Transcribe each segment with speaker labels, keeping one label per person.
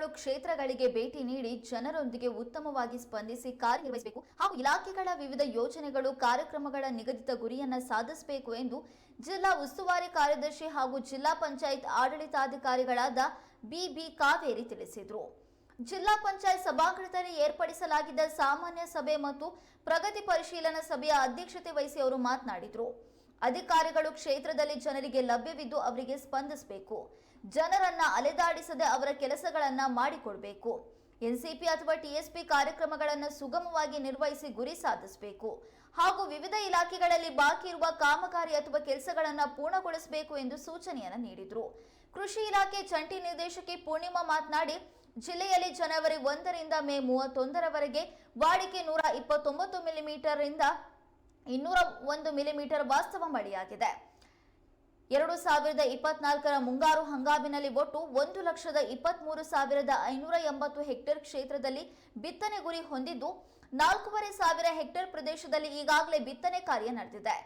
Speaker 1: ಅಧಿಕಾರಿಗಳು ಕ್ಷೇತ್ರಗಳಿಗೆ ಭೇಟಿ ನೀಡಿ ಜನರೊಂದಿಗೆ ಉತ್ತಮವಾಗಿ ಸ್ಪಂದಿಸಿ ಕಾರ್ಯನಿರ್ವಹಿಸಬೇಕು ಹಾಗೂ ಇಲಾಖೆಗಳ ವಿವಿಧ ಯೋಜನೆಗಳು, ಕಾರ್ಯಕ್ರಮಗಳ ನಿಗದಿತ ಗುರಿಯನ್ನು ಸಾಧಿಸಬೇಕು ಎಂದು ಜಿಲ್ಲಾ ಉಸ್ತುವಾರಿ ಕಾರ್ಯದರ್ಶಿ ಹಾಗೂ ಜಿಲ್ಲಾ ಪಂಚಾಯತ್ ಆಡಳಿತಾಧಿಕಾರಿಗಳಾದ ಬಿಬಿ ಕಾವೇರಿ ತಿಳಿಸಿದರು. ಜಿಲ್ಲಾ ಪಂಚಾಯತ್ ಸಭಾಂಗಣದಲ್ಲಿ ಏರ್ಪಡಿಸಲಾಗಿದ್ದ ಸಾಮಾನ್ಯ ಸಭೆ ಮತ್ತು ಪ್ರಗತಿ ಪರಿಶೀಲನಾ ಸಭೆಯ ಅಧ್ಯಕ್ಷತೆ ವಹಿಸಿ ಅವರು ಮಾತನಾಡಿದರು. ಅಧಿಕಾರಿಗಳು ಕ್ಷೇತ್ರದಲ್ಲಿ ಜನರಿಗೆ ಲಭ್ಯವಿದ್ದು ಅವರಿಗೆ ಸ್ಪಂದಿಸಬೇಕು. ಜನರನ್ನ ಅಲೆದಾಡಿಸದೆ ಅವರ ಕೆಲಸಗಳನ್ನ ಮಾಡಿಕೊಡಬೇಕು. ಎನ್ಸಿಪಿ ಅಥವಾ ಟಿಎಸ್ಪಿ ಕಾರ್ಯಕ್ರಮಗಳನ್ನು ಸುಗಮವಾಗಿ ನಿರ್ವಹಿಸಿ ಗುರಿ ಸಾಧಿಸಬೇಕು. ಹಾಗೂ ವಿವಿಧ ಇಲಾಖೆಗಳಲ್ಲಿ ಬಾಕಿ ಇರುವ ಕಾಮಗಾರಿ ಅಥವಾ ಕೆಲಸಗಳನ್ನು ಪೂರ್ಣಗೊಳಿಸಬೇಕು ಎಂದು ಸೂಚನೆಯನ್ನು ನೀಡಿದರು. ಕೃಷಿ ಇಲಾಖೆ ಜಂಟಿ ನಿರ್ದೇಶಕಿ ಪೂರ್ಣಿಮಾ ಮಾತನಾಡಿ, ಜಿಲ್ಲೆಯಲ್ಲಿ ಜನವರಿ ಒಂದರಿಂದ ಮೇ ಮೂವತ್ತೊಂದರವರೆಗೆ ವಾಡಿಕೆ ನೂರ ಇಪ್ಪತ್ತೊಂಬತ್ತು ಮಿಲಿಮೀಟರ್ ಇಂದ ಇನ್ನೂರ ಒಂದು ಮಿಲಿಮೀಟರ್ ವಾಸ್ತವ ಮಳೆಯಾಗಿದೆ ಎರಡು ಸಾವಿರದ ಇಪ್ಪತ್ನಾಲ್ಕರ ಮುಂಗಾರು ಹಂಗಾಮಿನಲ್ಲಿ ಒಟ್ಟು ಒಂದು ಲಕ್ಷದ ಇಪ್ಪತ್ಮೂರು ಸಾವಿರದ ಐನೂರ ಎಂಬತ್ತು ಹೆಕ್ಟೇರ್ ಕ್ಷೇತ್ರದಲ್ಲಿ ಬಿತ್ತನೆ ಗುರಿ ಹೊಂದಿದ್ದು, ನಾಲ್ಕೂವರೆ ಸಾವಿರ ಹೆಕ್ಟೇರ್ ಪ್ರದೇಶದಲ್ಲಿ ಈಗಾಗಲೇ ಬಿತ್ತನೆ ಕಾರ್ಯ ನಡೆದಿದೆ.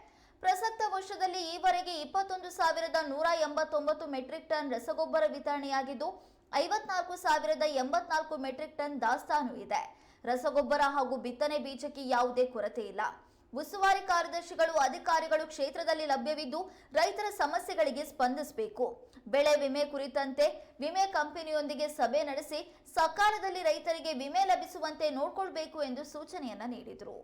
Speaker 1: ಪ್ರಸಕ್ತ ವರ್ಷದಲ್ಲಿ ಈವರೆಗೆ ಇಪ್ಪತ್ತೊಂದು ಸಾವಿರದ ನೂರ ಎಂಬತ್ತೊಂಬತ್ತು ಮೆಟ್ರಿಕ್ ಟನ್ ರಸಗೊಬ್ಬರ ವಿತರಣೆಯಾಗಿದ್ದು, ಐವತ್ನಾಲ್ಕು ಸಾವಿರದ ಎಂಬತ್ನಾಲ್ಕು ಮೆಟ್ರಿಕ್ ಟನ್ ದಾಸ್ತಾನು ಇದೆ. ರಸಗೊಬ್ಬರ ಹಾಗೂ ಬಿತ್ತನೆ ಬೀಜಕ್ಕೆ ಯಾವುದೇ ಕೊರತೆ ಇಲ್ಲ. ಉಸ್ತುವಾರಿ ಕಾರ್ಯದರ್ಶಿಗಳು, ಅಧಿಕಾರಿಗಳು ಕ್ಷೇತ್ರದಲ್ಲಿ ಲಭ್ಯವಿದ್ದು ರೈತರ ಸಮಸ್ಯೆಗಳಿಗೆ ಸ್ಪಂದಿಸಬೇಕು. ಬೆಳೆ ವಿಮೆ ಕುರಿತಂತೆ ವಿಮೆ ಕಂಪನಿಯೊಂದಿಗೆ ಸಭೆ ನಡೆಸಿ ಸಕಾಲದಲ್ಲಿ ರೈತರಿಗೆ ವಿಮೆ ಲಭಿಸುವಂತೆ ನೋಡಿಕೊಳ್ಬೇಕು ಎಂದು ಸೂಚನೆಯನ್ನ ನೀಡಿದರು.